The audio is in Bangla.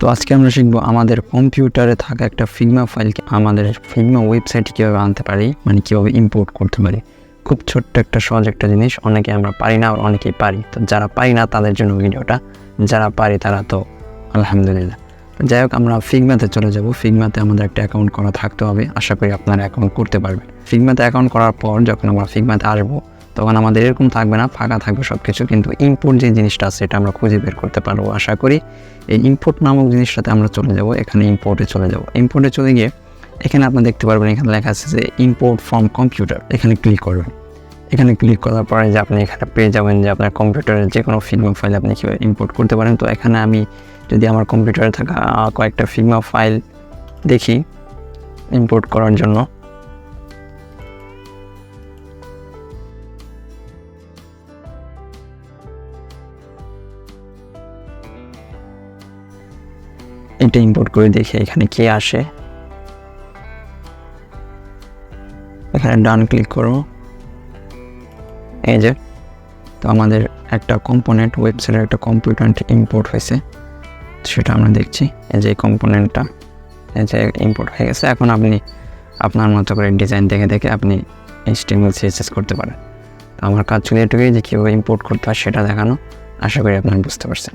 তো আজকে আমরা শিখব আমাদের কম্পিউটারে থাকা একটা ফিগমা ফাইলকে আমাদের ফিগমা ওয়েবসাইটে কীভাবে আনতে পারি মানে কীভাবে ইম্পোর্ট করতে পারি। খুব ছোট্ট একটা সহজ একটা জিনিস, অনেকে আমরা পারি না আর অনেকেই পারি। তো যারা পারি না, তাদের জন্য ভিডিওটা। যারা পারি তারা তো, আলহামদুলিল্লাহ। যাই হোক, আমরা ফিগমাতে চলে যাব। ফিগমাতে আমাদের একটা অ্যাকাউন্ট করা থাকতে হবে। আশা করি আপনারা অ্যাকাউন্ট করতে পারবেন। ফিগমাতে অ্যাকাউন্ট করার পর যখন আমরা ফিগমাতে আসব তখন আমাদের এরকম থাকবে না, ফাঁকা থাকবে সব কিছু কিন্তু ইম্পোর্ট যে জিনিসটা আছে, সেটা আমরা খুঁজে বের করতে পারব। আশা করি এই ইম্পোর্ট নামক জিনিসটাতে আমরা চলে যাব, এখানে ইম্পোর্টে চলে যাব। ইম্পোর্টে চলে গিয়ে এখানে আপনি দেখতে পারবেন, এখানে লেখা আছে যে ইম্পোর্ট ফ্রম কম্পিউটার এখানে ক্লিক করবেন। এখানে ক্লিক করার পরে যে আপনি এখানে পেয়ে যাবেন যে আপনার কম্পিউটারের যে কোনো ফিল্ম ফাইল আপনি কীভাবে ইম্পোর্ট করতে পারেন। তো এখানে আমি যদি আমার কম্পিউটারে থাকা কয়েকটা ফিল্ম ফাইল দেখি ইম্পোর্ট করার জন্য। এটা ইম্পোর্ট করে দেখি এখানে কে আসে। এখানে ডান ক্লিক করব। এই যে, তো আমাদের একটা কম্পোনেন্ট ওয়েবসাইটের একটা কম্পিউটার ইম্পোর্ট হয়েছে, সেটা আমরা দেখছি। এই যে কম্পোনেন্টটা এই যে ইম্পোর্ট হয়ে গেছে। এখন আপনি, আপনার মতো করে ডিজাইন দেখে দেখে আপনি এইচটিএমএল সিএসএস করতে পারেন। আমার কাজ ছিল এটুকুই যে কীভাবে ইম্পোর্ট করতে হয় সেটা দেখানো, আশা করি আপনারা বুঝতে পারছেন।